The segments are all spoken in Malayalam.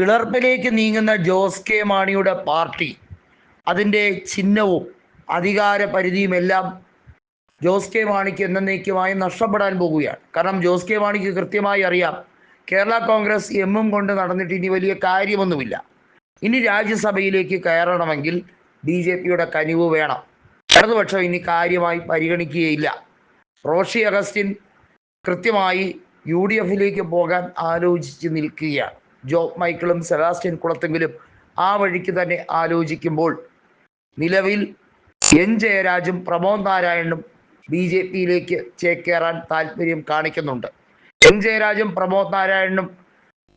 പിളർപ്പിലേക്ക് നീങ്ങുന്ന ജോസ് കെ മാണിയുടെ പാർട്ടി അതിന്റെ ചിഹ്നവും അധികാര പരിധിയും എല്ലാം ജോസ് കെ മാണിക്ക് എന്നേക്കുമായി നഷ്ടപ്പെടാൻ പോകുകയാണ്. കാരണം ജോസ് കെ മാണിക്ക് കൃത്യമായി അറിയാം കേരള കോൺഗ്രസ് എമ്മും കൊണ്ട് നടന്നിട്ട് ഇനി വലിയ കാര്യമൊന്നുമില്ല. ഇനി രാജ്യസഭയിലേക്ക് കയറണമെങ്കിൽ ബി ജെ പിയുടെ കനിവ് വേണം. ഇടതുപക്ഷം ഇനി കാര്യമായി പരിഗണിക്കുകയില്ല. റോഷി അഗസ്റ്റിൻ കൃത്യമായി യു ഡി എഫിലേക്ക് പോകാൻ ആലോചിച്ച് നിൽക്കുകയാണ്. ജോബ് മൈക്കിളും സെബാസ്റ്റ്യൻ കുളത്തെങ്കിലും ആ വഴിക്ക് തന്നെ ആലോചിക്കുമ്പോൾ നിലവിൽ എൻ ജയരാജും പ്രമോദ് നാരായണനും ബി ജെ പിയിലേക്ക് ചേക്കേറാൻ താല്പര്യം കാണിക്കുന്നുണ്ട്. എൻ ജയരാജും പ്രമോദ് നാരായണനും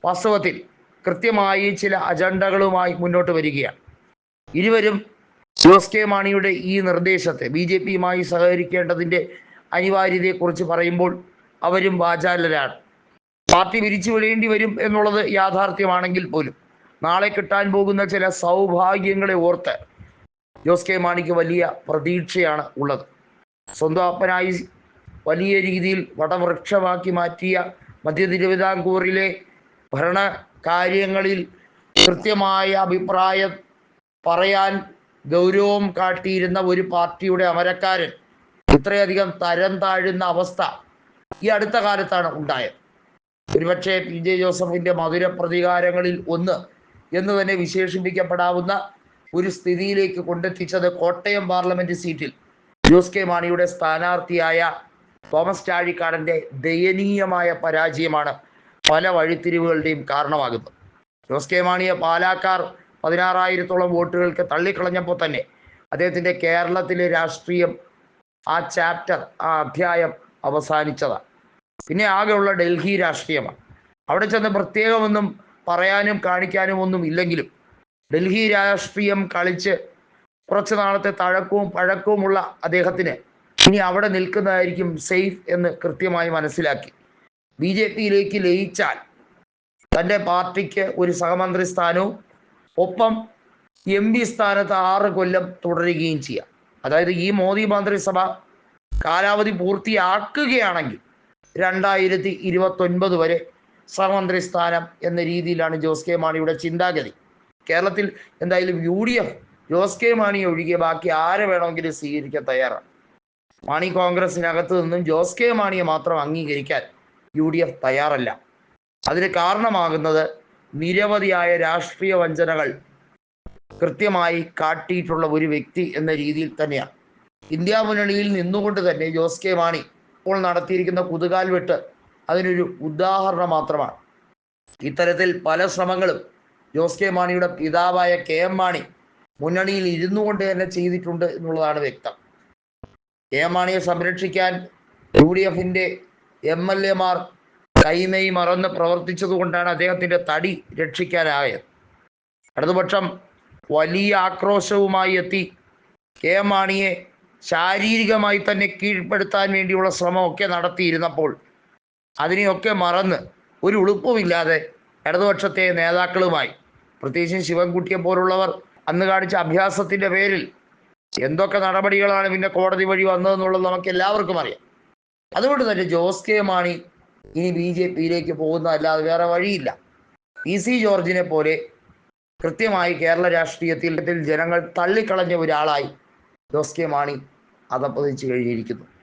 വാസ്തവത്തിൽ കൃത്യമായി ചില അജണ്ടകളുമായി മുന്നോട്ട് വരികയാണ്. ഇരുവരും ജോസ് കെ മാണിയുടെ ഈ നിർദ്ദേശത്തെ ബി ജെ പിയുമായി സഹകരിക്കേണ്ടതിന്റെ അനിവാര്യതയെക്കുറിച്ച് പറയുമ്പോൾ അവരും വാചാലരാണ്. പാർട്ടി വിരിച്ചു വിടേണ്ടി വരും എന്നുള്ളത് യാഥാർത്ഥ്യമാണെങ്കിൽ പോലും. നാളെ കിട്ടാൻ പോകുന്ന ചില സൗഭാഗ്യങ്ങളെ ഓർത്ത് ജോസ് കെ മാണിക്ക് വലിയ പ്രതീക്ഷയാണ് ഉള്ളത്. സ്വന്തം അപ്പനായി വലിയ രീതിയിൽ വടവൃക്ഷമാക്കി മാറ്റിയ മധ്യ തിരുവിതാംകൂറിലെ ഭരണ കാര്യങ്ങളിൽ കൃത്യമായ അഭിപ്രായം പറയാൻ ഗൗരവം കാട്ടിയിരുന്ന ഒരു പാർട്ടിയുടെ അമരക്കാരൻ ഇത്രയധികം തരം താഴുന്ന അവസ്ഥ ഈ അടുത്ത കാലത്താണ് ഉണ്ടായത്. ഒരുപക്ഷെ പി ജെ ജോസഫിന്റെ മധുര പ്രതികാരങ്ങളിൽ ഒന്ന് എന്ന് തന്നെ വിശേഷിപ്പിക്കപ്പെടാവുന്ന ഒരു സ്ഥിതിയിലേക്ക് കൊണ്ടെത്തിച്ചത് കോട്ടയം പാർലമെന്റ് സീറ്റിൽ ജോസ് കെ മാണിയുടെ സ്ഥാനാർത്ഥിയായ തോമസ് ചാഴിക്കാടന്റെ ദയനീയമായ പരാജയമാണ് പല വഴിത്തിരിവുകളുടെയും കാരണമാകുന്നത്. ജോസ് കെ മാണിയെ പാലാക്കാർ പതിനാറായിരത്തോളം വോട്ടുകൾക്ക് തള്ളിക്കളഞ്ഞപ്പോൾ തന്നെ അദ്ദേഹത്തിന്റെ കേരളത്തിലെ രാഷ്ട്രീയം ആ ചാപ്റ്റർ ആ അധ്യായം അവസാനിച്ചതാണ്. പിന്നെ ആകെയുള്ള ഡൽഹി രാഷ്ട്രീയമാണ്. അവിടെ ചെന്ന് പ്രത്യേകമൊന്നും പറയാനും കാണിക്കാനും ഒന്നും ഇല്ലെങ്കിലും ഡൽഹി രാഷ്ട്രീയം കളിച്ച് കുറച്ച് നാളത്തെ തഴക്കവും പഴക്കവുമുള്ള അദ്ദേഹത്തിന് ഇനി അവിടെ നിൽക്കുന്നതായിരിക്കും സേഫ് എന്ന് കൃത്യമായി മനസ്സിലാക്കി. ബി ജെ പിയിലേക്ക് ലയിച്ചാൽ തന്റെ പാർട്ടിക്ക് ഒരു സഹമന്ത്രി സ്ഥാനവും ഒപ്പം എം പി സ്ഥാനത്ത് ആറ് കൊല്ലം തുടരുകയും ചെയ്യാം. അതായത് ഈ മോദി മന്ത്രിസഭ കാലാവധി പൂർത്തിയാക്കുകയാണെങ്കിൽ രണ്ടായിരത്തി ഇരുപത്തൊൻപത് വരെ സഹമന്ത്രി സ്ഥാനം എന്ന രീതിയിലാണ് ജോസ് കെ മാണിയുടെ ചിന്താഗതി. കേരളത്തിൽ എന്തായാലും U D F Jose K Mani ഒഴികെ ബാക്കി ആരെ വേണമെങ്കിലും സ്വീകരിക്കാൻ തയ്യാറാണ്. മാണി കോൺഗ്രസിനകത്ത് നിന്നും ജോസ് കെ മാണിയെ മാത്രം അംഗീകരിക്കാൻ യു ഡി എഫ് തയ്യാറല്ല. അതിന് കാരണമാകുന്നത് നിരവധിയായ രാഷ്ട്രീയ വഞ്ചനകൾ കൃത്യമായി കാട്ടിയിട്ടുള്ള ഒരു വ്യക്തി എന്ന രീതിയിൽ തന്നെയാണ്. ഇന്ത്യ മുന്നണിയിൽ നിന്നുകൊണ്ട് തന്നെ ജോസ് കെ മാണി ഇപ്പോൾ നടത്തിയിരിക്കുന്ന കുതുകാൽ വെട്ട് അതിനൊരു ഉദാഹരണം മാത്രമാണ്. ഇത്തരത്തിൽ പല ശ്രമങ്ങളും ജോസ് കെ മാണിയുടെ പിതാവായ കെ എം മാണി മുന്നണിയിൽ ഇരുന്നു കൊണ്ട് തന്നെ ചെയ്തിട്ടുണ്ട് എന്നുള്ളതാണ് വ്യക്തം. കെ എം മാണിയെ സംരക്ഷിക്കാൻ യു ഡി എഫിന്റെ എം എൽ എമാർ കൈമൈ മറന്ന് പ്രവർത്തിച്ചത് കൊണ്ടാണ് അദ്ദേഹത്തിന്റെ തടി രക്ഷിക്കാനായത്. ഇടതുപക്ഷം വലിയ ആക്രോശവുമായി എത്തി കെ എം മാണിയെ ശാരീരികമായി തന്നെ കീഴ്പ്പെടുത്താൻ വേണ്ടിയുള്ള ശ്രമമൊക്കെ നടത്തിയിരുന്നപ്പോൾ അതിനെയൊക്കെ മറന്ന് ഒരു ഉളുപ്പുമില്ലാതെ ഇടതുപക്ഷത്തെ നേതാക്കളുമായി പ്രത്യേകിച്ചും ശിവൻകുട്ടിയെ പോലുള്ളവർ അന്ന് കാണിച്ച അഭ്യാസത്തിന്റെ പേരിൽ എന്തൊക്കെ നടപടികളാണ് പിന്നെ കോടതി വഴി വന്നതെന്നുള്ളത് നമുക്ക് എല്ലാവർക്കും അറിയാം. അതുകൊണ്ട് തന്നെ ജോസ് കെ മാണി ഇനി ബി ജെ പിയിലേക്ക് പോകുന്നതല്ലാതെ വേറെ വഴിയില്ല. പി സി ജോർജിനെ പോലെ കൃത്യമായി കേരള രാഷ്ട്രീയത്തിൽ ജനങ്ങൾ തള്ളിക്കളഞ്ഞ ഒരാളായി ജോസ് കെ മാണി അതപ്പതിച്ച് കഴിഞ്ഞിരിക്കുന്നു.